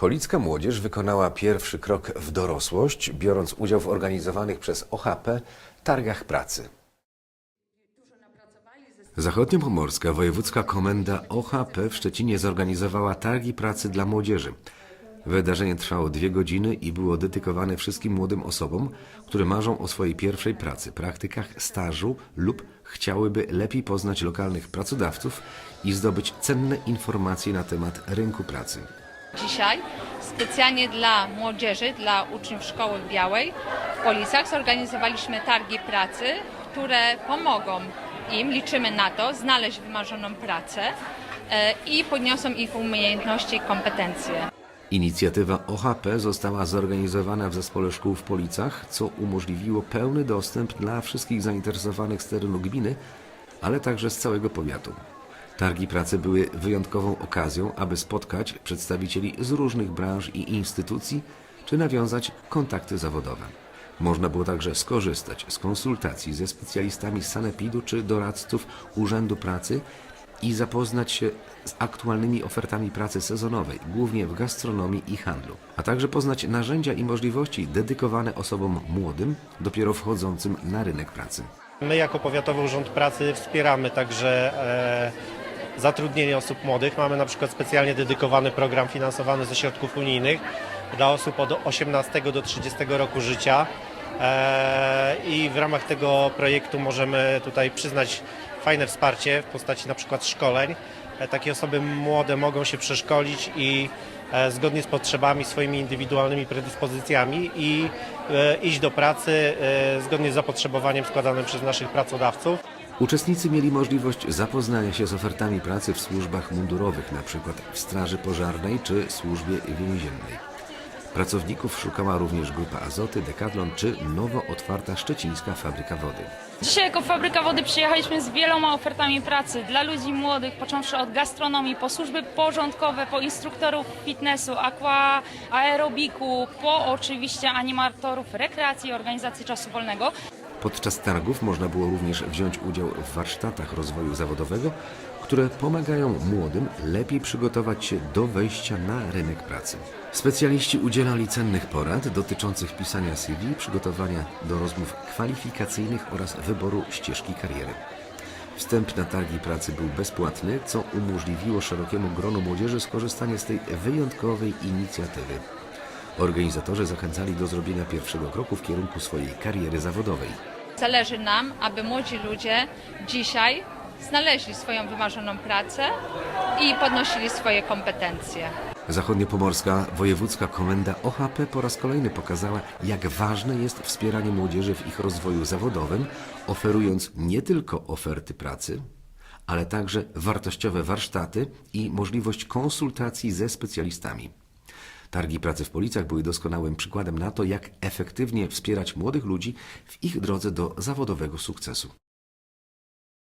Policka młodzież wykonała pierwszy krok w dorosłość, biorąc udział w organizowanych przez OHP targach pracy. Zachodniopomorska Wojewódzka Komenda OHP w Szczecinie zorganizowała targi pracy dla młodzieży. Wydarzenie trwało dwie godziny i było dedykowane wszystkim młodym osobom, które marzą o swojej pierwszej pracy, praktykach, stażu lub chciałyby lepiej poznać lokalnych pracodawców i zdobyć cenne informacje na temat rynku pracy. Dzisiaj specjalnie dla młodzieży, dla uczniów Szkoły Białej w Policach zorganizowaliśmy targi pracy, które pomogą im, liczymy na to, znaleźć wymarzoną pracę e, i podniosą ich umiejętności i kompetencje. Inicjatywa OHP została zorganizowana w Zespole Szkół w Policach, co umożliwiło pełny dostęp dla wszystkich zainteresowanych z terenu gminy, ale także z całego powiatu. Targi pracy były wyjątkową okazją, aby spotkać przedstawicieli z różnych branż i instytucji, czy nawiązać kontakty zawodowe. Można było także skorzystać z konsultacji ze specjalistami sanepidu czy doradców Urzędu Pracy i zapoznać się z aktualnymi ofertami pracy sezonowej, głównie w gastronomii i handlu, a także poznać narzędzia i możliwości dedykowane osobom młodym, dopiero wchodzącym na rynek pracy. My jako Powiatowy Urząd Pracy wspieramy także e, zatrudnienie osób młodych. Mamy na przykład specjalnie dedykowany program finansowany ze środków unijnych dla osób od 18 do 30 roku życia. E, I w ramach tego projektu możemy tutaj przyznać fajne wsparcie w postaci na przykład szkoleń. E, Takie osoby młode mogą się przeszkolić i e, zgodnie z potrzebami, swoimi indywidualnymi predyspozycjami i iść do pracy zgodnie z zapotrzebowaniem składanym przez naszych pracodawców. Uczestnicy mieli możliwość zapoznania się z ofertami pracy w służbach mundurowych, np. w Straży Pożarnej czy Służbie Więziennej. Pracowników szukała również Grupa Azoty, Decathlon czy nowo otwarta szczecińska fabryka wody. Dzisiaj jako Fabryka Wody przyjechaliśmy z wieloma ofertami pracy dla ludzi młodych, począwszy od gastronomii, po służby porządkowe, po instruktorów fitnessu, aqua, aerobiku, po oczywiście animatorów rekreacji i organizacji czasu wolnego. Podczas targów można było również wziąć udział w warsztatach rozwoju zawodowego, które pomagają młodym lepiej przygotować się do wejścia na rynek pracy. Specjaliści udzielali cennych porad dotyczących pisania CV, przygotowania do rozmów kwalifikacyjnych oraz wyboru ścieżki kariery. Wstęp na targi pracy był bezpłatny, co umożliwiło szerokiemu gronu młodzieży skorzystanie z tej wyjątkowej inicjatywy. Organizatorzy zachęcali do zrobienia pierwszego kroku w kierunku swojej kariery zawodowej. Zależy nam, aby młodzi ludzie dzisiaj znaleźli swoją wymarzoną pracę i podnosili swoje kompetencje. Zachodniopomorska Wojewódzka Komenda OHP po raz kolejny pokazała, jak ważne jest wspieranie młodzieży w ich rozwoju zawodowym, oferując nie tylko oferty pracy, ale także wartościowe warsztaty i możliwość konsultacji ze specjalistami. Targi pracy w Policach były doskonałym przykładem na to, jak efektywnie wspierać młodych ludzi w ich drodze do zawodowego sukcesu.